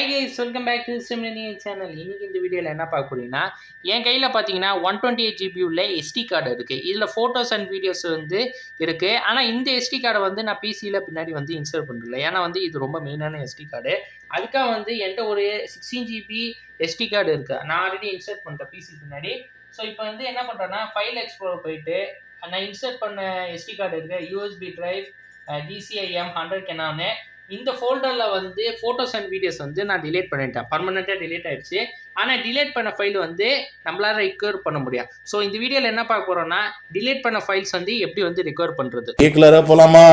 Hi guys welcome back to chimney channel இன்றைக்கி இந்த வீடியோவில் என்ன பார்க்க போகிறீங்கன்னா என் கையில் பார்த்தீங்கன்னா ஒன் டுவெண்ட்டி எயிட் ஜிபி உள்ள எஸ்டி கார்டு இருக்குது இதில் ஃபோட்டோஸ் அண்ட் வீடியோஸ் வந்து இருக்குது ஆனால் இந்த எஸ்டி கார்டை வந்து நான் பிசியில் பின்னாடி வந்து இன்ஸ்டால் பண்ணுறல ஏன்னா வந்து இது ரொம்ப மெயினான எஸ்டி கார்டு அதுக்காக வந்து என்கிட்ட ஒரு சிக்ஸ்டீன் ஜிபி எஸ்டி கார்டு இருக்குது நான் ஆல்ரெடி இன்ஸ்டால் பண்ணிட்டேன் பிசி பின்னாடி. ஸோ இப்போ வந்து என்ன பண்ணுறேன்னா ஃபைல் எக்ஸ்ப்ளோர் போயிட்டு நான் இன்ஸ்டால் பண்ண எஸ்டி கார்டு இருக்குது USB drive DCIM hundred Canon இந்த ஃபோல்டரில் வந்து ஃபோட்டோஸ் அண்ட் வீடியோஸ் வந்து நான் டிலேட் பண்ணிட்டேன். பர்மனெண்ட்டாக டிலேட் ஆயிடுச்சு. ஆனால் டிலேட் பண்ண ஃபைல் வந்து நம்மளால் ரிக்கவர் பண்ண முடியும் ஸோ இந்த வீடியோவில் என்ன பார்க்க போகிறோம்னா டிலேட் பண்ண ஃபைல்ஸ் வந்து எப்படி வந்து ரெக்கவர் பண்ணுறது வீடியோ கலராக போகலாமா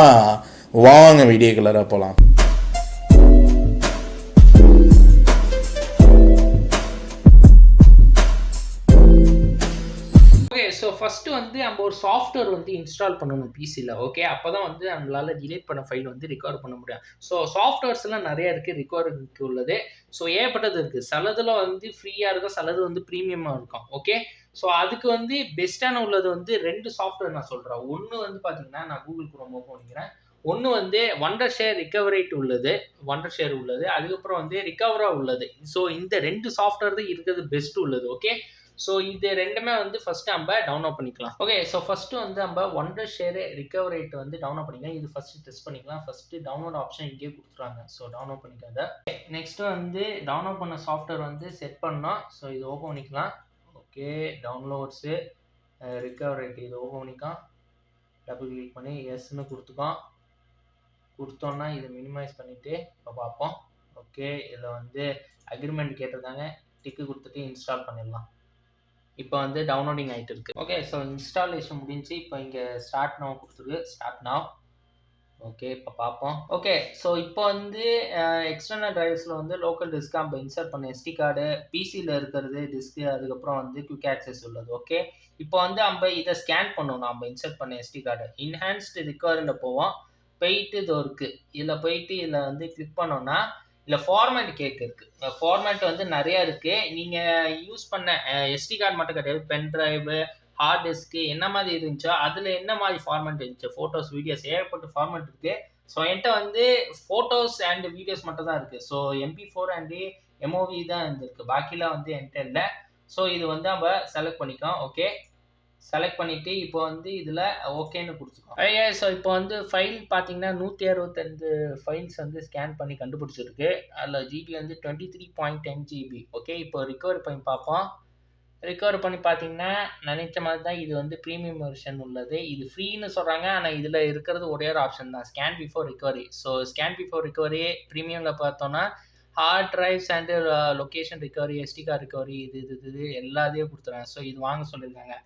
வாங்க வீடியோ கலராக போகலாம் ஃபஸ்ட்டு வந்து நம்ம ஒரு சாஃப்ட்வேர் வந்து இன்ஸ்டால் பண்ணணும் பிசியில் ஓகே அப்போ தான் வந்து நம்மளால் டிலேட் பண்ண ஃபைல் வந்து ரெக்கவர் பண்ண முடியும். ஸோ சாஃப்ட்வேர்ஸ்லாம் நிறையா இருக்குது ரிகவருக்கு உள்ளது. ஸோ ஏற்பட்டது இருக்குது சிலதில் வந்து ஃப்ரீயாக இருக்கும் சிலது வந்து ப்ரீமியமாக இருக்கும் ஓகே ஸோ அதுக்கு வந்து பெஸ்ட்டான உள்ளது வந்து ரெண்டு சாஃப்ட்வேர் நான் சொல்கிறேன் ஒன்று வந்து பார்த்தீங்கன்னா நான் கூகுள் குரோம் ஓப்பன் பண்ணிக்கிறேன் ஒன்று வந்து ஒண்டர் ஷேர் ரிகவரேட் உள்ளது ஒண்டர் ஷேர் உள்ளது. அதுக்கப்புறம் வந்து ரிகவரா உள்ளது. ஸோ இந்த ரெண்டு சாஃப்ட்வேர் தான் இருக்கிறது பெஸ்ட் உள்ளது ஓகே ஸோ இது ரெண்டுமே வந்து ஃபஸ்ட்டு நம்ம டவுன்லோட் பண்ணிக்கலாம். ஓகே ஸோ ஃபஸ்ட்டு வந்து நம்ம ஒண்டர் ஷேர் ரேட் வந்து டவுன்லோட் பண்ணிக்கலாம். இது ஃபஸ்ட்டு டெஸ்ட் பண்ணிக்கலாம். ஃபஸ்ட்டு டவுன்லோட் ஆப்ஷன் இங்கே கொடுத்துருவாங்க. ஸோ டவுன்லோட் பண்ணிக்காத. நெக்ஸ்ட் வந்து டவுன்லோட் பண்ண சாஃப்ட்வேர் வந்து செட் பண்ணோம் ஸோ இது ஓப்பன் பண்ணிக்கலாம். ஓகே டவுன்லோட்ஸு ரிகவரேட் இது ஓப்பன் பண்ணிக்கலாம். டபுள் கிளிக் பண்ணி எஸ்ன்னு கொடுத்துக்கோம் கொடுத்தோன்னா இதை மினிமைஸ் பண்ணிவிட்டு இப்போ பார்ப்போம். ஓகே இதில் வந்து அக்ரிமெண்ட் கேட்டிருக்காங்க. டிக்கு கொடுத்துட்டு இன்ஸ்டால் பண்ணிடலாம். இப்போ வந்து டவுன்லோடிங் ஆகிட்டு இருக்கு. ஓகே ஸோ இன்ஸ்டாலேஷன் முடிஞ்சு இப்போ இங்கே ஸ்டார்ட் நவ் கொடுத்துருக்கு ஸ்டார்ட் நவ் ஓகே இப்போ பார்ப்போம் ஓகே ஸோ இப்போ வந்து எக்ஸ்டர்னல் டிரைவ்ஸில் வந்து லோக்கல் டிஸ்க் நம்ம இன்சர்ட் பண்ண எஸ்டி கார்டு பிசியில் இருக்கிறது டிஸ்க்கு அதுக்கப்புறம் வந்து குவிக் ஆக்சஸ் உள்ளது. ஓகே இப்போ வந்து நம்ம இதை ஸ்கேன் பண்ணணும். நம்ம இன்சர்ட் பண்ண எஸ்டி கார்டு இன்ஹான்ஸ்டு ரிக்கவரியில் போவோம். போயிட்டு இது இருக்குது இதில் போயிட்டு இதில் வந்து கிளிக் பண்ணோன்னா இல்லை ஃபார்மேட் கேக் இருக்குது ஃபார்மேட் வந்து நிறையா இருக்குது நீங்கள் யூஸ் பண்ண எஸ்டி கார்டு மட்டும் கிடையாது பென் ட்ரைவு ஹார்ட் டிஸ்க்கு என்ன மாதிரி இருந்துச்சோ அதில் என்ன மாதிரி ஃபார்மேட் இருந்துச்சு? ஃபோட்டோஸ் வீடியோஸ் ஏகப்பட்ட ஃபார்மேட் இருக்குது ஸோ என்கிட்ட வந்து ஃபோட்டோஸ் அண்ட் வீடியோஸ் மட்டும் தான் இருக்குது so MP four and MOV தான் இருந்திருக்கு. பாக்கிலாம் வந்து என்கிட்ட இல்லை. ஸோ இது வந்து நம்ம செலக்ட் பண்ணிக்கோம் ஓகே செலக்ட் பண்ணிவிட்டு இப்போ வந்து இதில் ஓகேன்னு கொடுத்துக்கோம் ஐயா oh, ஸோ இப்போ வந்து ஃபைல் பார்த்தீங்கன்னா நூற்றி அறுபத்தஞ்சு ஃபைல்ஸ் வந்து ஸ்கேன் பண்ணி கண்டுபிடிச்சிருக்கு. அதில் ஜிபி வந்து twenty three point ten GB okay இப்போ ரிகவர் பண்ணி பார்ப்போம். ரிகவர் பண்ணி பார்த்தீங்கன்னா நினைச்ச மாதிரி தான் இது வந்து ப்ரீமியம் வெர்ஷன் உள்ளது. இது ஃப்ரீன்னு சொல்கிறாங்க ஆனால் இதில் இருக்கிறது ஒரே ஒரு ஆப்ஷன் தான். Scan before recovery so scan before recovery ப்ரீமியமில் பார்த்தோன்னா hard drives and location recovery SD card recovery இது இது இது எல்லாத்தையும் கொடுத்துறாங்க ஸோ இது வாங்க சொல்லியிருக்காங்க.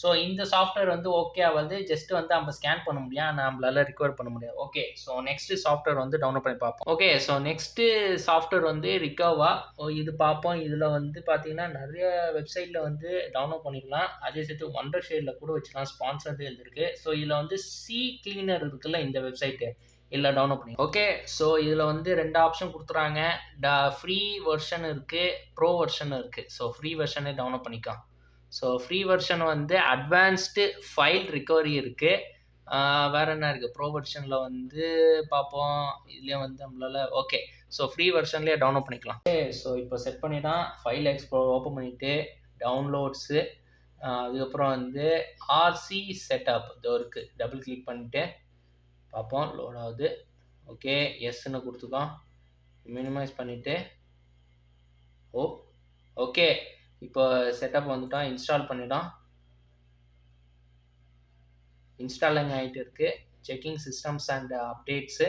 ஸோ இந்த சாஃப்ட்வேர் வந்து ஓகே ஆகுது ஜஸ்ட் வந்து நம்ம ஸ்கேன் பண்ண முடியும் நம்மளால ரிகவர் பண்ண முடியாது ஓகே ஸோ நெக்ஸ்ட் சாஃப்ட்வேர் வந்து டவுன்லோட் பண்ணி பார்ப்போம். ஓகே ஸோ நெக்ஸ்ட்டு சாஃப்ட்வேர் வந்து ரிகவா இது பார்ப்போம். இதில் வந்து பார்த்தீங்கன்னா நிறைய வெப்சைட்டில் வந்து டவுன்லோட் பண்ணிக்கலாம். அதே சேர்த்து ஒண்டர் ஷேடில் கூட வச்சுக்கலாம். ஸ்பான்சர்டு எழுதிருக்கு ஸோ இதில் வந்து சி கிளீனர் இருக்குல்ல இந்த வெப்சைட்டு இல்லை டவுன்லோட் பண்ணி. ஓகே ஸோ இதில் வந்து ரெண்டு ஆப்ஷன் கொடுத்துறாங்க. ட ஃப்ரீ வெர்ஷன் இருக்குது ப்ரோ வெர்ஷன் இருக்குது ஸோ ஃப்ரீ வெர்ஷனே டவுன்லோட் பண்ணிக்கலாம். ஸோ ஃப்ரீ வெர்ஷன் வந்து அட்வான்ஸ்டு ஃபைல் ரிக்கவரி இருக்குது வேறு என்ன இருக்குது ப்ரோ வெர்ஷனில் வந்து பார்ப்போம் இதுலேயே வந்து நம்மளால் ஓகே ஸோ ஃப்ரீ வெர்ஷன்லேயே டவுன்லோட் பண்ணிக்கலாம். ஓகே ஸோ இப்போ செட் பண்ணிட்டான் ஃபைல் எக்ஸ்ப்ளோ ஓப்பன் பண்ணிவிட்டு டவுன்லோட்ஸு அதுக்கப்புறம் வந்து ஆர்சி செட்டப் இதோ இருக்குது டபுள் கிளிக் பண்ணிட்டு பார்ப்போம் லோட் ஆகுது. ஓகே எஸ்ன்னு கொடுத்துக்கோம் மினிமைஸ் பண்ணிவிட்டு ஓ oh, ஓகே இப்போ செட்டப் வந்துட்டோம் இன்ஸ்டால் பண்ணிட்டோம் இன்ஸ்டாலிங் ஆகிட்டு இருக்கு. Checking systems and updates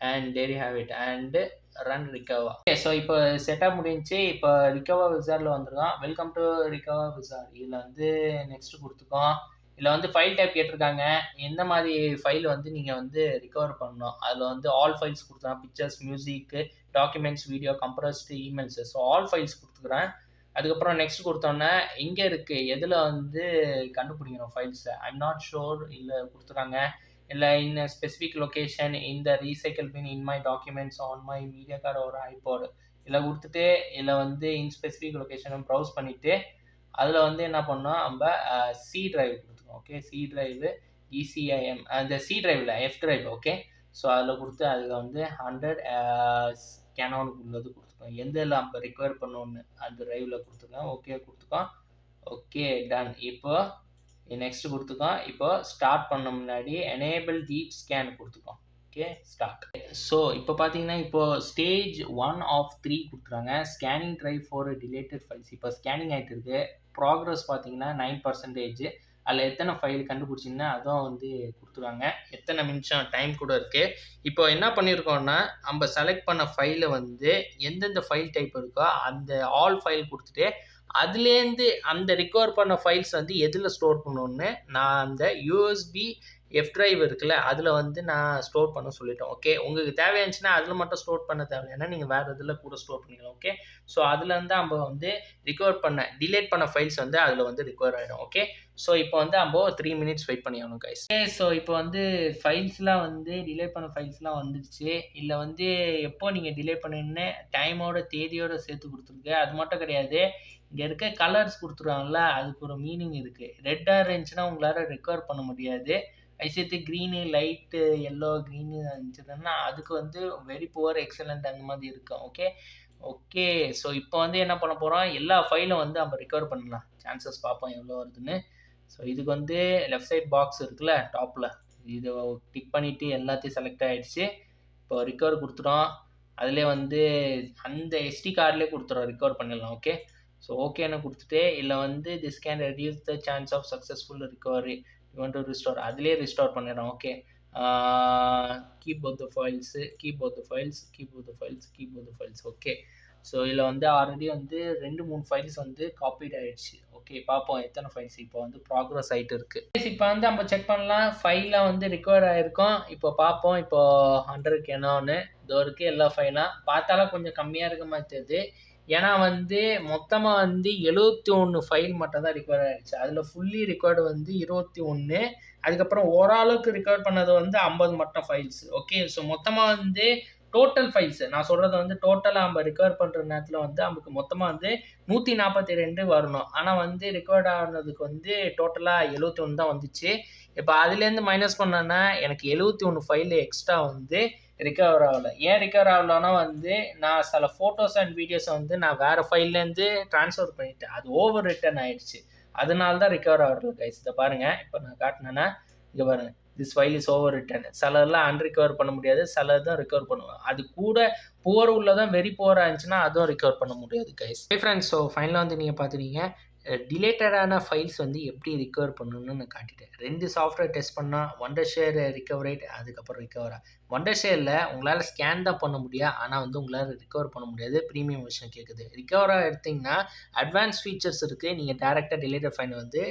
and Terry have it and run Recoverit okay so இப்போ செட்டப் முடிஞ்சு இப்போ ரிகவா விசாரில் வந்துருக்கோம் வெல்கம் டு ரிகவா விசார் இதில் வந்து நெக்ஸ்ட் கொடுத்துக்கோம் இதில் வந்து ஃபைல் டைப் கேட்டிருக்காங்க. எந்த மாதிரி ஃபைல் வந்து நீங்கள் வந்து ரிகவர் பண்ணணும்? அதில் வந்து ஆல் ஃபைல்ஸ் கொடுத்துருக்காங்க pictures music documents video compressed emails so all files கொடுத்துக்குறேன் அதுக்கப்புறம் நெக்ஸ்ட் கொடுத்தோன்னே எங்கே இருக்குது எதில் வந்து கண்டுபிடிக்கணும் ஃபைல்ஸை ஐம் நாட் ஷோர் இல்லை கொடுத்துருக்காங்க. இல்லை இன் ஸ்பெசிஃபிக் லொக்கேஷன் இந்த recycle bin in my documents on my media card ஒரு ஐபோர்டு இதில் கொடுத்துட்டு இதில் வந்து இன் ஸ்பெசிஃபிக் லொக்கேஷனும் ப்ரௌஸ் பண்ணிவிட்டு அதில் வந்து என்ன பண்ணோம்? நம்ம சி ட்ரைவ் கொடுத்துருவோம் ஓகே சி ட்ரைவு இசிஐஎம் அந்த சி ட்ரைவில் எஃப் ட்ரைவ் ஓகே ஸோ அதில் கொடுத்து அதில் வந்து ஹண்ட்ரட் கேனானுக்கு உள்ளது கொடுத்துருவோம் எந்த நம்ம ரெக்வயர் பண்ணோன்னு அந்த ட்ரைவில் கொடுத்துருக்கோம் ஓகே கொடுத்துக்கோம் ஓகே டன் இப்போ நெக்ஸ்ட் கொடுத்துருக்கோம் இப்போ ஸ்டார்ட் பண்ண முன்னாடி எனேபிள் டீப் ஸ்கேன் கொடுத்துக்கோம் ஓகே ஸ்டார்ட் ஸோ இப்போ பார்த்தீங்கன்னா இப்போ ஸ்டேஜ் ஒன் ஆஃப் த்ரீ கொடுத்துருக்காங்க scanning try for deleted files இப்போ ஸ்கேனிங் ஆகிட்டு இருக்கு. ப்ராக்ரஸ் பார்த்தீங்கன்னா நைன் பர்சன்டேஜ் அதில் எத்தனை ஃபைல் கண்டுபிடிச்சிங்கன்னா அதுவும் வந்து கொடுத்துருவாங்க. எத்தனை நிமிஷம் டைம் கூட இருக்குது இப்போ என்ன பண்ணியிருக்கோம்னா நம்ம செலக்ட் பண்ண ஃபைலை வந்து எந்தெந்த ஃபைல் டைப் இருக்கோ அந்த ஆல் ஃபைல் கொடுத்துட்டு அதுலேருந்து அந்த ரிக்கவர் பண்ண ஃபைல்ஸ் வந்து எதில் ஸ்டோர் பண்ணணுன்னு நான் அந்த யூஎஸ்பி எஃப் ட்ரைவ் இருக்குல்ல அதில் வந்து நான் ஸ்டோர் பண்ண சொல்லிட்டேன். ஓகே உங்களுக்கு தேவையானுச்சுன்னா அதில் மட்டும் ஸ்டோர் பண்ண தேவையில்லைன்னா நீங்கள் வேறு இதில் கூட ஸ்டோர் பண்ணிக்கலாம். ஓகே ஸோ அதுலேருந்து நம்ம வந்து ரிகவர் பண்ண டிலேட் பண்ண ஃபைல்ஸ் வந்து அதில் வந்து ரிகவர் ஆகிடும் ஓகே ஸோ இப்போ வந்து நம்ம த்ரீ மினிட்ஸ் வெயிட் பண்ணிக்கணும் கைஸ் ஓகே ஸோ இப்போ வந்து ஃபைல்ஸ்லாம் வந்து டிலே பண்ண ஃபைல்ஸ்லாம் வந்துடுச்சு இல்லை வந்து எப்போ நீங்கள் டிலே பண்ணுன்னு டைமோட தேதியோட சேர்த்து கொடுத்துருக்கு. அது மட்டும் கிடையாது. இங்கே இருக்க கலர்ஸ் கொடுத்துருவாங்கல்ல அதுக்கு ஒரு மீனிங் இருக்குது ரெட்டாக இருந்துச்சுன்னா உங்களால் ரெக்கவர் பண்ண முடியாது. ஐசேத்து க்ரீனு லைட்டு எல்லோ க்ரீனு இருந்துச்சுன்னா அதுக்கு வந்து வெரி புவர் எக்ஸலண்ட் அந்த மாதிரி இருக்கும். ஓகே ஓகே ஸோ இப்போ வந்து என்ன பண்ண போகிறோம் எல்லா ஃபைலும் வந்து நம்ம ரிகவர் பண்ணலாம். சான்சஸ் பார்ப்போம் எவ்வளோ வருதுன்னு. ஸோ இதுக்கு வந்து லெஃப்ட் சைட் பாக்ஸ் இருக்குல்ல டாப்பில் இதை டிக் பண்ணிவிட்டு எல்லாத்தையும் செலக்ட் ஆகிடுச்சு இப்போ ரிகவர் கொடுத்துட்டோம். அதிலே வந்து அந்த எஸ்டி கார்டிலே கொடுத்துறோம் ரிகவர் பண்ணிடலாம். ஓகே ஸோ ஓகேன்னு கொடுத்துட்டு இல்லை வந்து this can reduce the chance of successful recovery you want to restore அதுலேயே ரிஸ்டோர் பண்ணிடுறோம் okay keep both files keep files keep files keep files okay so இதில் வந்து ஆல்ரெடி வந்து ரெண்டு மூணு ஃபைல்ஸ் வந்து காப்பீட் ஆகிடுச்சு ஓகே பார்ப்போம் எத்தனை ஃபைல்ஸ் இப்போ வந்து ப்ராக்ரஸ் ஆகிட்டு இருக்குது இப்போ வந்து நம்ம செக் பண்ணலாம். ஃபைலாக வந்து ரிகவர் ஆகிருக்கோம் இப்போ பார்ப்போம் இப்போ ஹண்ட்ரட் என்னன்னு. இதோ இருக்குது எல்லா ஃபைலாக பார்த்தாலும் கொஞ்சம் கம்மியாக இருக்க மாதிரி தெரியுது. ஏன்னா வந்து மொத்தமாக வந்து எழுபத்தி ஒன்று ஃபைல் மட்டும் தான் ரிகவர் ஆகிடுச்சு அதில் ஃபுல்லி ரெக்கார்டு வந்து இருபத்தி ஒன்று அதுக்கப்புறம் ஓரளவுக்கு ரெக்கார்ட் பண்ணது வந்து ஐம்பது மட்டும் ஃபைல்ஸ் ஓகே ஸோ மொத்தமாக வந்து டோட்டல் ஃபைல்ஸ் நான் சொல்கிறது வந்து டோட்டலாக நம்ம ரிகவர் பண்ணுற நேரத்தில் வந்து நமக்கு மொத்தமாக வந்து நூற்றி நாற்பத்தி ரெண்டு வரணும். ஆனால் வந்து ரிகவர்ட் ஆனதுக்கு வந்து டோட்டலாக எழுபத்தி ஒன்று தான் வந்துச்சு. இப்போ அதுலேருந்து மைனஸ் பண்ணேன்னா எனக்கு எழுபத்தி ஒன்று ஃபைல் எக்ஸ்ட்ரா வந்து ரிகவர் ஆகலை. ஏன் ரிகவர் ஆகலன்னா வந்து நான் சில ஃபோட்டோஸ் அண்ட் வீடியோஸை வந்து நான் வேறு ஃபைல்லேருந்து ட்ரான்ஸ்ஃபர் பண்ணிட்டேன். அது ஓவர் ரிட்டர்ன் ஆயிடுச்சு. அதனால தான் ரிகவர் ஆகிறது கைஸ் இதை பாருங்கள் இப்போ நான் காட்டினேன்னா இங்கே பாருங்கள் this file is overwritten சிலர்லாம் அன்ரிகவர் பண்ண முடியாது சிலர் தான் ரிகவர் பண்ணுவாங்க. அது கூட புவர் உள்ளதான் வெரி புவராக இருந்துச்சுன்னா அதுவும் ரிகவர் பண்ண முடியாது கைஸ் ஃப்ரெண்ட்ஸ் ஸோ ஃபைனலாக வந்து நீங்கள் பார்த்துருக்கீங்க டிலேட்டடான ஃபைல்ஸ் வந்து எப்படி ரிக்கவர் பண்ணணும்னு நான் காட்டிட்டேன். ரெண்டு சாஃப்ட்வேர் டெஸ்ட் பண்ணால் ஒண்டர் ஷேர் ரிக்கவரேட் அதுக்கப்புறம் ரிக்கவரா ஒண்டர் ஷேரில் உங்களால் ஸ்கேன் தான் பண்ண முடியும் ஆனால் வந்து உங்களால் ரிக்கவர் பண்ண முடியாது. ப்ரீமியம் வெர்ஷன் கேட்குது ரிக்கவராக எடுத்திங்கன்னா அட்வான்ஸ் ஃபீச்சர்ஸ் இருக்குது நீங்கள் டேரெக்டாக டிலேட்டட் ஃபைலை வந்து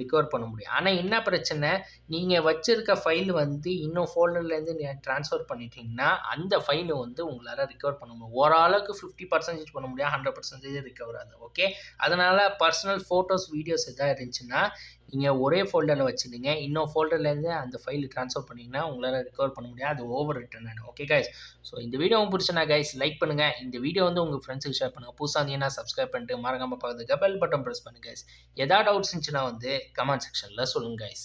ரிக்கவர் பண்ண முடியும். ஆனால் என்ன பிரச்சனை? நீங்கள் வச்சுருக்க ஃபைல் வந்து இன்னும் ஃபோல்டர்லேருந்து நீங்கள் ட்ரான்ஸ்ஃபர் பண்ணிட்டீங்கன்னா அந்த ஃபைலை வந்து உங்களால் ரிக்கவர் பண்ண முடியும். ஓரளவுக்கு ஃபிஃப்டி பர்சன்டேஜ் பண்ண முடியாது ஹண்ட்ரட் பர்சன்டேஜ் ரிக்கவர் ஆகுது. ஓகே அதனால் பர்சனல் ஃபோட்டோஸ் வீடியோஸ் எதாவது இருந்துச்சுன்னா நீங்கள் ஒரே ஃபோல்டரில் வச்சுருந்தீங்க. இன்னும் ஃபோல்டர்லேருந்து அந்த ஃபைல் ட்ரான்ஸ்ஃபர் பண்ணிங்கன்னா உங்களால் ரிகவர் பண்ண முடியாது. அது ஓவர் ரிட்டர்ன் ஆகிடும் ஓகே கைஸ் ஸோ இந்த வீடியோ உங்களுக்கு பிடிச்சனா கைஸ் லைக் பண்ணுங்கள் இந்த வீடியோ வந்து உங்கள் ஃப்ரெண்ட்ஸுக்கு ஷேர் பண்ணுங்கள் புதுசாக இருந்தீங்கன்னா சப்ஸ்கிரைப் பண்ணிட்டு மறக்காமல் பார்க்குறதுக்கு பெல் பட்டன் ப்ரெஸ் பண்ணுங்கள் கைஸ் எதாவது டவுட்ஸ் இருந்துச்சுன்னா வந்து கமெண்ட் செக்ஷனில் சொல்லுங்கள் கைஸ்